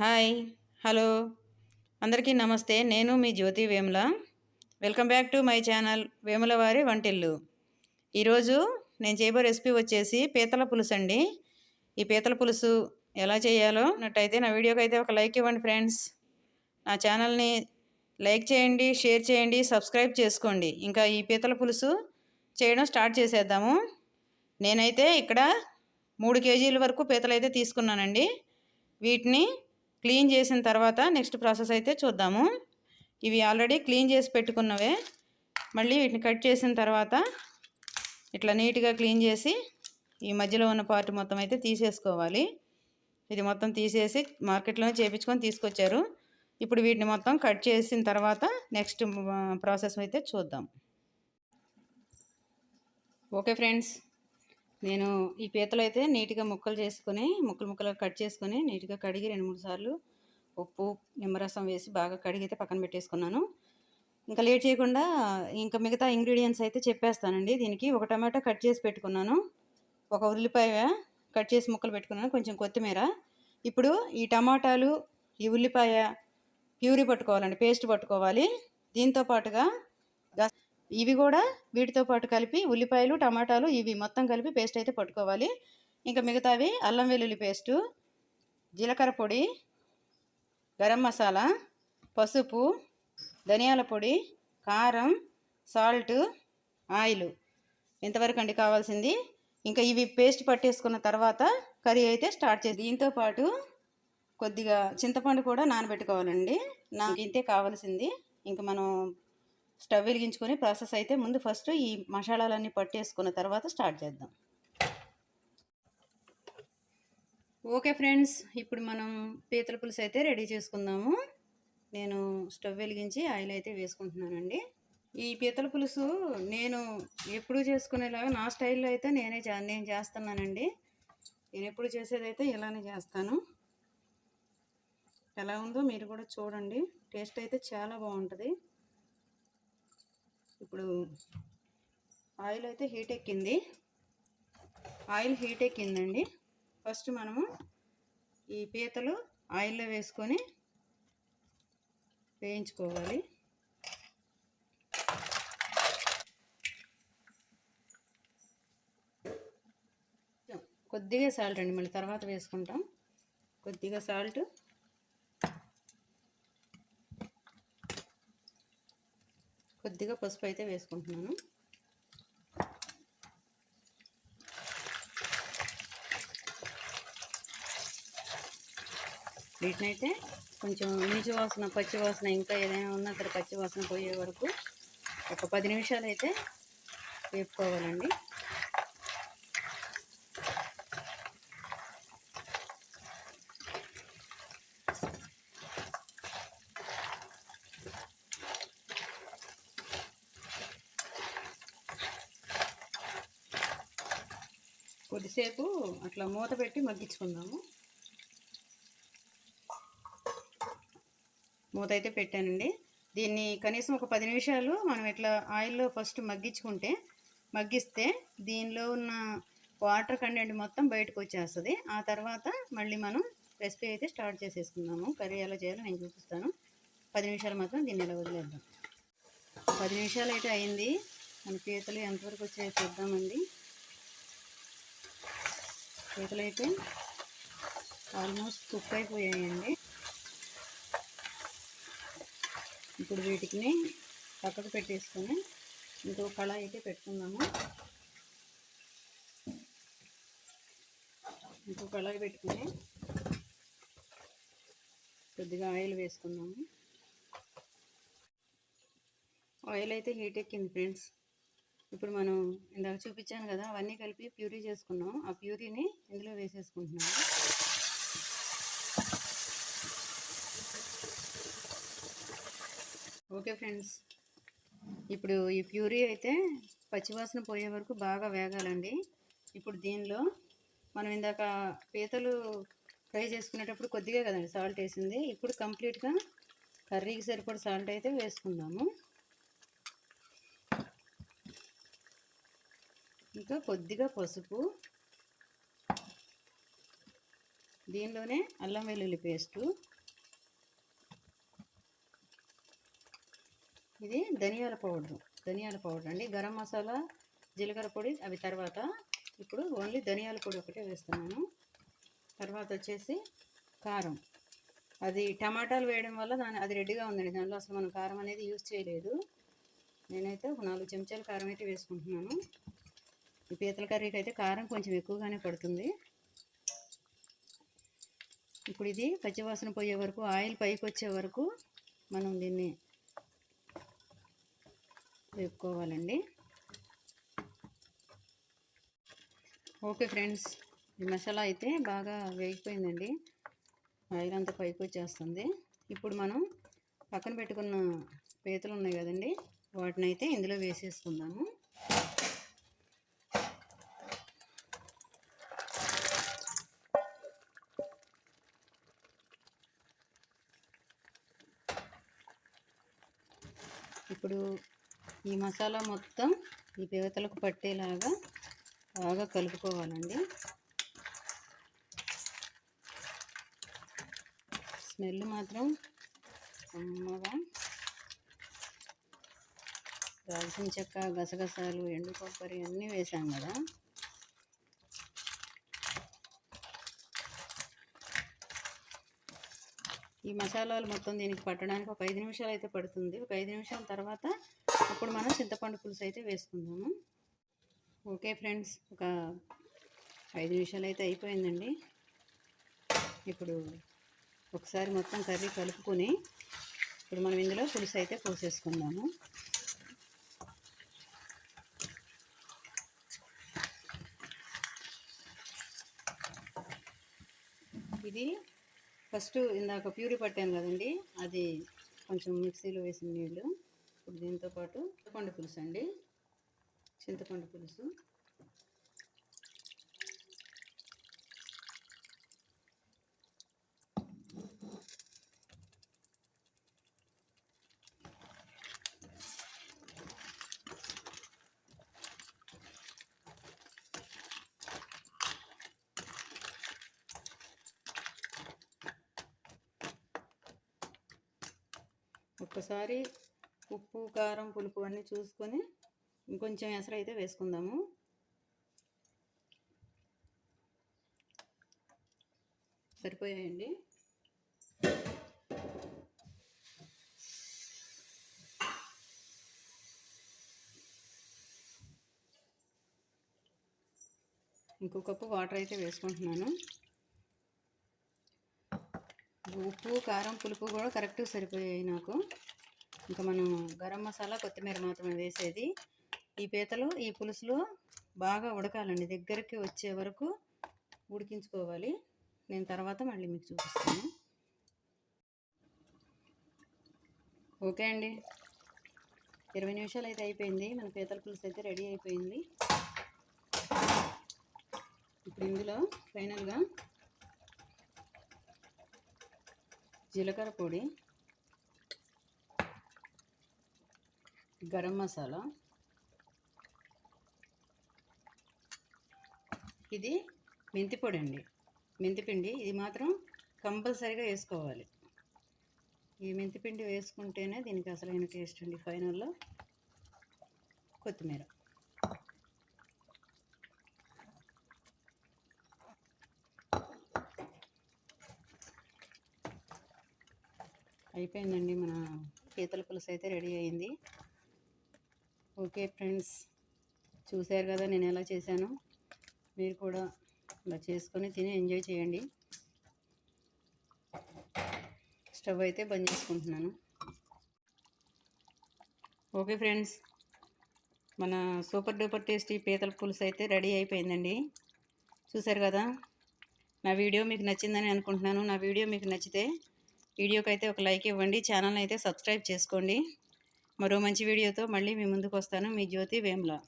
Hi hello. అందరికీ నమస్తే. నేను మీ Jyothi Vemula. Welcome back to my channel Vemula వారి వంటిల్లు. ఈరోజు నేను చేయబో రెసిపీ వచ్చేసి పీతల పులుసు అండి. ఈ పీతల పులుసు ఎలా చేయాలో అన్నట్టయితే నా వీడియోకి అయితే ఒక లైక్ ఇవ్వండి ఫ్రెండ్స్. నా ఛానల్ని లైక్ చేయండి షేర్ చేయండి సబ్స్క్రైబ్ చేసుకోండి. ఇంకా ఈ పీతల పులుసు చేయడం స్టార్ట్ చేసేద్దాము. నేనైతే ఇక్కడ మూడు కేజీల వరకు పీతలు అయితే తీసుకున్నానండి. వీటిని క్లీన్ చేసిన తర్వాత నెక్స్ట్ ప్రాసెస్ అయితే చూద్దాము. ఇవి ఆల్రెడీ క్లీన్ చేసి పెట్టుకున్నవే. మళ్ళీ వీటిని కట్ చేసిన తర్వాత ఇట్లా నీట్గా క్లీన్ చేసి ఈ మధ్యలో ఉన్న పార్ట్ మొత్తం అయితే తీసేసుకోవాలి. ఇది మొత్తం తీసేసి మార్కెట్లోనే చేపించుకొని తీసుకొచ్చారు. ఇప్పుడు వీటిని మొత్తం కట్ చేసిన తర్వాత నెక్స్ట్ ప్రాసెస్ అయితే చూద్దాం. Okay friends. నేను ఈ పీతలు అయితే నీట్గా ముక్కలు చేసుకొని ముక్కలు ముక్కలు కట్ చేసుకొని నీట్గా కడిగి రెండు మూడు సార్లు ఉప్పు నిమ్మరసం వేసి బాగా కడిగి అయితే పక్కన పెట్టేసుకున్నాను. ఇంకా లేట్ చేయకుండా ఇంకా మిగతా ఇంగ్రీడియంట్స్ అయితే చెప్పేస్తానండి. దీనికి ఒక టమాటా కట్ చేసి పెట్టుకున్నాను. ఒక ఉల్లిపాయ కట్ చేసి ముక్కలు పెట్టుకున్నాను. కొంచెం కొత్తిమీర. ఇప్పుడు ఈ టమాటాలు ఈ ఉల్లిపాయ ప్యూరీ పట్టుకోవాలండి పేస్ట్ పట్టుకోవాలి. దీంతో పాటుగా ఇవి కూడా వీటితో పాటు కలిపి ఉల్లిపాయలు టమాటాలు ఇవి మొత్తం కలిపి పేస్ట్ అయితే పట్టుకోవాలి. ఇంకా మిగతావి అల్లం వెల్లుల్లి పేస్టు జీలకర్ర పొడి గరం మసాలా పసుపు ధనియాల పొడి కారం సాల్ట్ ఆయిల్ ఇంతవరకు అండి కావాల్సింది. ఇంకా ఇవి పేస్ట్ పట్టేసుకున్న తర్వాత కర్రీ అయితే స్టార్ట్ చేసి దీంతో పాటు కొద్దిగా చింతపండు కూడా నానబెట్టుకోవాలండి. నాకు ఇంతే కావాల్సింది. ఇంకా మనం స్టవ్ వెలిగించుకొని ప్రాసెస్ అయితే ముందు ఫస్ట్ ఈ మసాలాలన్నీ పట్టేసుకున్న తర్వాత స్టార్ట్ చేద్దాం. ఓకే ఫ్రెండ్స్ ఇప్పుడు మనం పీతల పులుసు అయితే రెడీ చేసుకుందాము. నేను స్టవ్ వెలిగించి ఆయిల్ అయితే వేసుకుంటున్నానండి. ఈ పీతల పులుసు నేను ఎప్పుడు చేసుకునేలాగా నా స్టైల్లో అయితే నేనే నేను చేస్తున్నానండి. నేను ఎప్పుడు చేసేదైతే ఇలానే చేస్తాను. ఎలా ఉందో మీరు కూడా చూడండి. టేస్ట్ అయితే చాలా బాగుంటుంది. ఇప్పుడు ఆయిల్ అయితే హీట్ ఎక్కింది. Oil heat ఎక్కిందండి. ఫస్ట్ మనము ఈ పీతలు ఆయిల్లో వేసుకొని వేయించుకోవాలి. కొద్దిగా సాల్ట్ అండి మళ్ళీ తర్వాత వేసుకుంటాం. కొద్దిగా సాల్ట్ కొద్దిగా పసుపు అయితే వేసుకుంటున్నాను. వీటినైతే కొంచెం నీచు వాసన పచ్చి వాసన ఇంకా ఏదైనా ఉన్నా అక్కడ పచ్చి వాసన పోయే వరకు ఒక పది నిమిషాలు అయితే వేపుకోవాలండి. కొద్దిసేపు అట్లా మూత పెట్టి మగ్గించుకుందాము. మూత అయితే పెట్టానండి. దీన్ని కనీసం ఒక పది నిమిషాలు మనం ఇట్లా ఆయిల్లో ఫస్ట్ మగ్గించుకుంటే మగ్గిస్తే దీనిలో ఉన్న వాటర్ కంటెంట్ మొత్తం బయటకు వచ్చేస్తుంది. ఆ తర్వాత మళ్ళీ మనం రెసిపీ అయితే స్టార్ట్ చేసేసుకుందాము. కర్రీ ఎలా చేయాలో నేను చూపిస్తాను. పది నిమిషాలు మాత్రం దీన్ని ఎలా వదిలేద్దాం. పది నిమిషాలు అయితే అయింది. మన పీతలు ఎంతవరకు వచ్చాయో చూద్దామండి. చేతులు అయితే ఆల్మోస్ట్ కుక్ అయిపోయాయండి. ఇప్పుడు వీటిని పక్కకు పెట్టేసుకొని ఇంకో కళాయి అయితే పెట్టుకుందాము. ఇంకో కళాయి పెట్టుకుని కొద్దిగా ఆయిల్ వేసుకుందాము. ఆయిల్ అయితే హీట్ ఎక్కింది ఫ్రెండ్స్. ఇప్పుడు మనం ఇందాక చూపించాను కదా అవన్నీ కలిపి ప్యూరీ చేసుకున్నాం. ఆ ప్యూరీని ఇందులో వేసేసుకుంటున్నాము ఓకే ఫ్రెండ్స్ ఇప్పుడు ఈ ప్యూరీ అయితే పచ్చివాసన పోయే వరకు బాగా వేగాలండి. ఇప్పుడు దీనిలో మనం ఇందాక పీతలు ఫ్రై చేసుకునేటప్పుడు కొద్దిగా కదండి సాల్ట్ వేసింది. ఇప్పుడు కంప్లీట్గా కర్రీకి సరిపడ సాల్ట్ అయితే వేసుకుందాము. ఇంకా కొద్దిగా పసుపు దీనిలోనే అల్లం వెల్లుల్లి పేస్టు ఇది ధనియాల పౌడర్ ధనియాల పౌడర్ అండి. గరం మసాలా జీలకర్ర పొడి అవి తర్వాత ఇప్పుడు ఓన్లీ ధనియాల పొడి ఒకటే వేస్తున్నాను. తర్వాత వచ్చేసి కారం. అది టమాటాలు వేయడం వల్ల దాని అది రెడీగా ఉందండి. దానిలో అసలు మనం కారం అనేది యూజ్ చేయలేదు. నేనైతే ఒక నాలుగు చెంచాల కారం అయితే వేసుకుంటున్నాను. ఈ పీతల కర్రీకి అయితే కారం కొంచెం ఎక్కువగానే పడుతుంది. ఇప్పుడు ఇది పచ్చివాసన పోయే వరకు ఆయిల్ పైకి వచ్చే వరకు మనం దీన్ని వేపుకోవాలండి. ఓకే ఫ్రెండ్స్ ఈ మసాలా అయితే బాగా వేగిపోయిందండి. ఆయిల్ అంతా పైకి వచ్చేస్తుంది. ఇప్పుడు మనం పక్కన పెట్టుకున్న పీతలు ఉన్నాయి కదండి వాటిని అయితే ఇందులో వేసేసుకుందాము. ఇప్పుడు ఈ మసాలా మొత్తం ఈ పీతలకు పట్టేలాగా బాగా కలుపుకోవాలండి. స్మెల్ మాత్రం అమ్మగా దాల్చిన చెక్క గసగసాలు ఎండు కొబ్బరి అన్నీ వేసాం కదా. ఈ మసాలాలు మొత్తం దీనికి పట్టడానికి ఒక ఐదు నిమిషాలు అయితే పడుతుంది. ఒక ఐదు నిమిషాల తర్వాత అప్పుడు మనం చింతపండు పులుసు అయితే వేసుకుందాము. ఓకే ఫ్రెండ్స్ ఒక ఐదు నిమిషాలు అయితే అయిపోయిందండి. ఇప్పుడు ఒకసారి మొత్తం కర్రీ కలుపుకొని ఇప్పుడు మనం ఇందులో పులుసు అయితే పోసేసుకుందాము. ఇది ఫస్ట్ ఇందాక ప్యూరి పట్టాను కదండి అది కొంచెం మిక్సీలో వేసిన నీళ్ళు ఇప్పుడు దీంతో పాటు చింతపండు పులుసు అండి. చింతపండు పులుసు. ఒక్కసారి ఉప్పు కారం పులుపు అన్నీ చూసుకొని ఇంకొంచెం ఎసరు అయితే వేసుకుందాము. సరిపోయాయండి. ఇంకో కప్పు వాటర్ అయితే వేసుకుంటున్నాను. ఉప్పు కారం పులుపు కూడా కరెక్ట్గా సరిపోయాయి నాకు. ఇంకా మనం గరం మసాలా కొత్తిమీర మాత్రమే వేసేది. ఈ పీతలు ఈ పులుసులో బాగా ఉడకాలండి. దగ్గరికి వచ్చే వరకు ఉడికించుకోవాలి. నేను తర్వాత మళ్ళీ మీకు చూపిస్తాను. ఓకే అండి. ఇరవై నిమిషాలు అయితే అయిపోయింది. మన పీతల పులుసు అయితే రెడీ అయిపోయింది. ఇప్పుడు ఇందులో ఫైనల్గా జీలకర్ర పొడి గరం మసాలా. ఇది మెంతి పొడి అండి. మెంతిపిండి ఇది మాత్రం కంపల్సరీగా వేసుకోవాలి. ఈ మెంతిపిండి వేసుకుంటేనే దీనికి అసలైన టేస్ట్ అండి ఫైనల్లో. కొత్తిమీర. అయిపోయిందండి మన పీతల పులుసు అయితే రెడీ అయింది. ఓకే ఫ్రెండ్స్ చూశారు కదా నేను ఎలా చేశాను. మీరు కూడా ఇలా చేసుకొని తిని ఎంజాయ్ చేయండి. స్టవ్ అయితే బంద్ చేసుకుంటున్నాను. ఓకే ఫ్రెండ్స్ మన సూపర్ డూపర్ టేస్టీ పీతల పులుసు అయితే రెడీ అయిపోయిందండి. చూశారు కదా నా వీడియో మీకు నచ్చిందని అనుకుంటున్నాను. నా వీడియో మీకు నచ్చితే వీడియోకి అయితే ఒక లైక్ ఇవ్వండి ఛానల్ అయితే సబ్స్క్రైబ్ చేసుకోండి. మరో మంచి వీడియోతో మళ్ళీ మీ ముందుకు వస్తాను మీ జ్యోతి వేమ్లా.